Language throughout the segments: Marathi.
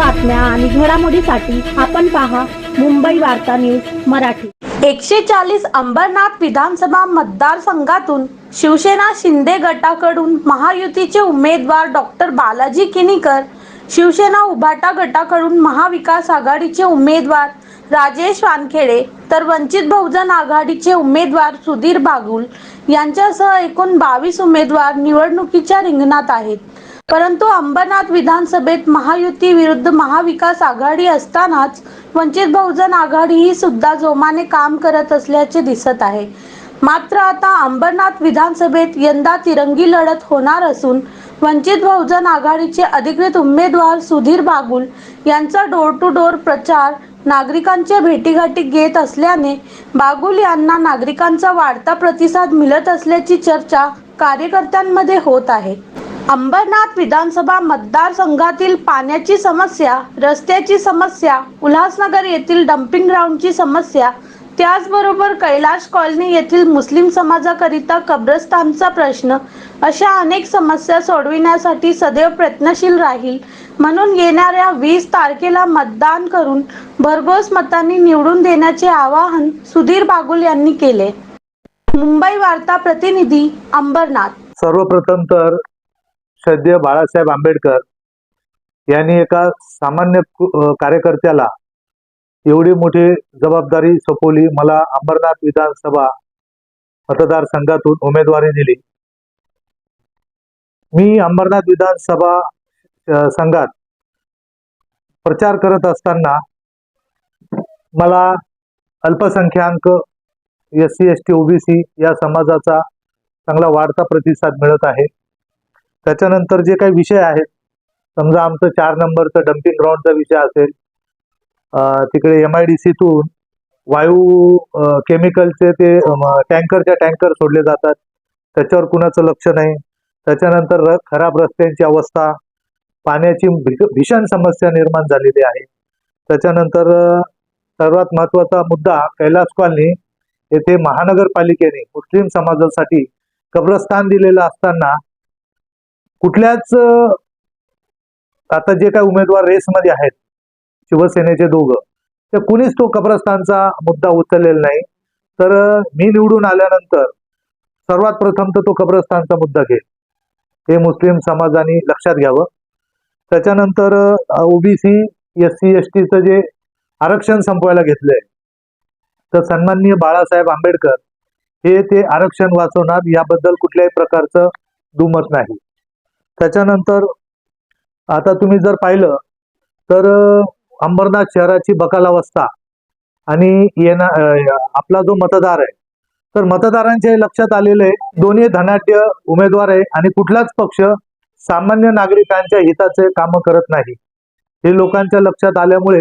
बातम्या आणि घडामोडीसाठी आपण पहा मुंबई वार्ता न्यूज मराठी. एकशे चाळीस अंबरनाथ विधानसभा मतदारसंघातून शिवसेना शिंदे गटाकडून महायुतीचे उमेदवार डॉक्टर बालाजी किनीकर शिवसेना उभाटा गटाकडून महाविकास आघाडीचे उमेदवार राजेश वानखेडे तर वंचित बहुजन आघाडीचे उमेदवार सुधीर बागुल यांच्यासह एकूण बावीस उमेदवार निवडणुकीच्या रिंगणात आहेत. परंतु अंबरनाथ विधानसभेत महायुती विरुद्ध महाविकास आघाडी असतानाच वंचित बहुजन आघाडी ही सुद्धा जोमाने काम करत असल्याचे दिसत आहे. मात्र आता अंबरनाथ विधानसभेत यंदा तिरंगी लढत होणार असून वंचित बहुजन आघाडीचे अधिकृत उमेदवार सुधीर बागुल यांचा डोर टू डोर प्रचार नागरिकांच्या भेटीगाठी घेत असल्याने बागुल यांना नागरिकांचा वाढता प्रतिसाद मिळत असल्याची चर्चा कार्यकर्त्यांमध्ये होत आहे. अंबरनाथ विधानसभा मतदारसंघातील पाण्याची समस्या रस्त्याची समस्या उल्हासनगर येथील डम्पिंग ग्राउंडची समस्या त्याचबरोबर कैलाश कॉलनी येथील मुस्लिम समाजाकरिता कब्रस्तानचा प्रश्न अशा अनेक समस्या सोडविण्यासाठी सदैव प्रयत्नशील राहील. म्हणून येणाऱ्या वीस तारखेला मतदान करून भरघोस मतांनी निवडून देण्याचे आवाहन सुधीर बागुल यांनी केले. मुंबई वार्ता प्रतिनिधी अंबरनाथ. सर्वप्रथम तर श्रद्धेय बाळासाहेब आंबेडकर यांनी एका सामान्य कार्यकर्त्याला एवढी मोठी जबाबदारी सोपवली. मला अंबरनाथ विधानसभा मतदारसंघातून उमेदवारी दिली. मी अंबरनाथ विधानसभा संघात प्रचार करत असताना मला अल्पसंख्याक S C S T OBC या समाजाचा चांगला वाढता प्रतिसाद मिळत आहे. त्याच्यानंतर जे काही विषय आहेत समजा आमचं चार नंबरचं डम्पिंग ग्राउंडचा विषय असेल तिकडे एम आय डी सीतून वायू केमिकलचे ते टँकरच्या टँकर सोडले जातात. त्याच्यावर कुणाचं लक्ष नाही. त्याच्यानंतर र खराब रस्त्यांची अवस्था पाण्याची भी- भीषण समस्या निर्माण झालेली आहे. त्याच्यानंतर सर्वात महत्त्वाचा मुद्दा कैलास कॉलनी येथे महानगरपालिकेने मुस्लिम समाजासाठी कब्रस्तान दिलेलं असताना कुठल्याच आता जे काही उमेदवार रेसमध्ये आहेत शिवसेनेचे दोघं तर कुणीच तो कब्रस्तानचा मुद्दा उचललेला नाही. तर मी निवडून आल्यानंतर सर्वात प्रथम तर तो कब्रस्तानचा मुद्दा घेईल. हे मुस्लिम समाजाने लक्षात घ्यावं. त्याच्यानंतर ओबीसी एस सी एस टीचं जे आरक्षण संपवायला घेतलंय तर सन्माननीय बाळासाहेब आंबेडकर हे ते आरक्षण वाचवणार याबद्दल कुठल्याही प्रकारचं दुमत नाही. त्याच्यानंतर आता तुम्ही जर पाहिलं तर अंबरनाथ शहराची बकालावस्था आणि येणार आपला जो मतदार आहे तर मतदारांच्या लक्षात आलेले दोन्ही धनाढ्य उमेदवार आहे आणि कुठलाच पक्ष सामान्य नागरिकांच्या हिताचे काम करत नाही. हे लोकांच्या लक्षात आल्यामुळे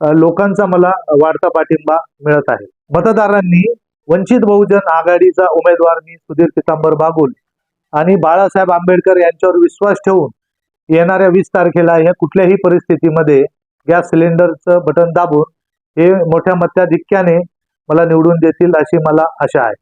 लोकांचा मला वाढता पाठिंबा मिळत आहे. मतदारांनी वंचित बहुजन आघाडीचा उमेदवार मी सुधीर पितांबर बागुल आणि बाळासाहेब आंबेडकर यांच्यावर विश्वास ठेवून येणाऱ्या वीस तारखेला या कुठल्याही परिस्थितीमध्ये गॅस सिलेंडरचं बटन दाबून हे मोठ्या मत्याधिक्याने मला निवडून देतील अशी मला आशा आहे.